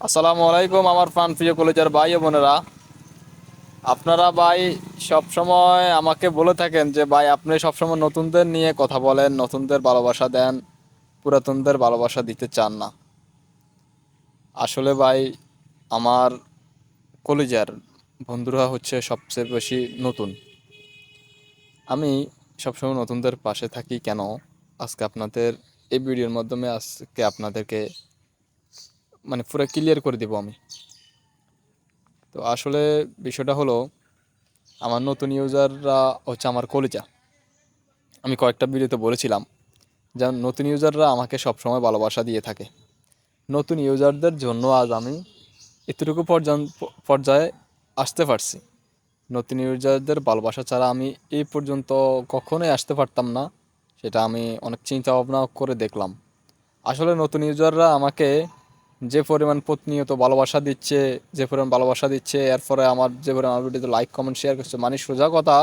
আসসালামু আলাইকুম আমার প্রাণ প্রিয় কলেজের ভাই ও বোনেরা। আপনারা ভাই সব সময় আমাকে বলে থাকেন যে, ভাই, আপনি সবসময় নতুনদের নিয়ে কথা বলেন, নতুনদের ভালোবাসা দেন, পুরাতনদের ভালোবাসা দিতে চান না। আসলে ভাই, আমার কলেজের বন্ধুরা হচ্ছে সবচেয়ে বেশি নতুন। আমি সবসময় নতুনদের পাশে থাকি কেন? আজকে আপনাদের এই ভিডিওর মাধ্যমে আজকে আপনাদেরকে মানে পুরো ক্লিয়ার করে দেবো আমি। তো আসলে বিষয়টা হলো, আমার নতুন ইউজাররা হচ্ছে আমার কলিজা। আমি কয়েকটা ভিডিওতে বলেছিলাম যে নতুন ইউজাররা আমাকে সবসময় ভালোবাসা দিয়ে থাকে। নতুন ইউজারদের জন্য আজ আমি এতটুকু পর্যায়ে আসতে পারছি। নতুন ইউজারদের ভালোবাসা ছাড়া আমি এই পর্যন্ত কখনোই আসতে পারতাম না, সেটা আমি অনেক চিন্তা ভাবনা করে দেখলাম। আসলে নতুন ইউজাররা আমাকে যে পরিমাণ প্রতিনিয়ত ভালোবাসা দিচ্ছে, যে পরিমাণ ভালোবাসা দিচ্ছে এরপরে আমার যে পরিমাণ আমার ভিডিওতে লাইক কমেন্ট শেয়ার করছে মানে সোজা কথা,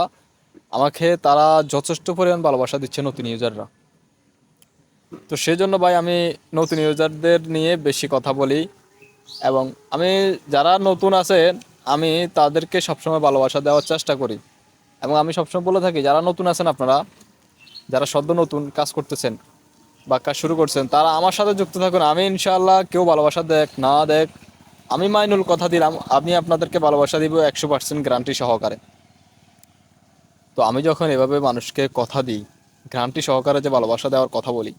আমাকে তারা যথেষ্ট পরিমাণ ভালোবাসা দিচ্ছে নতুন ইউজাররা তো সেই জন্য ভাই আমি নতুন ইউজারদের নিয়ে বেশি কথা বলি এবং আমি যারা নতুন আছেন, আমি তাদেরকে সবসময় ভালোবাসা দেওয়ার চেষ্টা করি এবং আমি সবসময় বলে থাকি, যারা নতুন আছেন আপনারা, যারা সদ্য নতুন কাজ করতেছেন বা কাজ শুরু করছেন, তারা আমার সাথে যুক্ত থাকুন। আমি ইনশাআল্লাহ কেউ ভালোবাসা দেখ না দেখ। আমি মাইনুল কথা দিলাম, আমি আপনাদেরকে ভালোবাসা দিব একশো পার্সেন্ট গ্যারান্টি সহকারে। তো আমি যখন এভাবে মানুষকে কথা দিই গ্যারান্টি সহকারে যে ভালোবাসা দেওয়ার কথা বলি,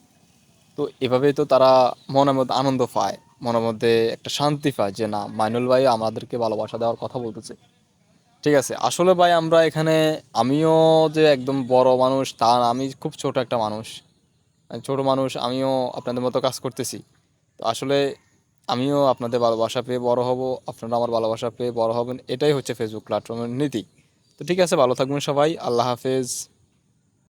তো এভাবেই তো তারা মনের মধ্যে আনন্দ পায়, মনের মধ্যে একটা শান্তি পায় যে না, মাইনুল ভাই আমাদেরকে ভালোবাসা দেওয়ার কথা বলতেছে। ঠিক আছে, আসলে ভাই আমরা এখানে, আমিও যে একদম বড় মানুষ, তা আমি খুব ছোট একটা মানুষ। ছোট মানুষ, আমিও আপনাদের মতো কাজ করতেছি। তো আসলে আমিও আপনাদের ভালোবাসা পেয়ে বড় হব, আপনারা আমার ভালোবাসা পেয়ে বড় হবেন, এটাই হচ্ছে ফেসবুক প্ল্যাটফর্মের নীতি। তো ঠিক আছে, ভালো থাকবেন সবাই, আল্লাহ হাফেজ।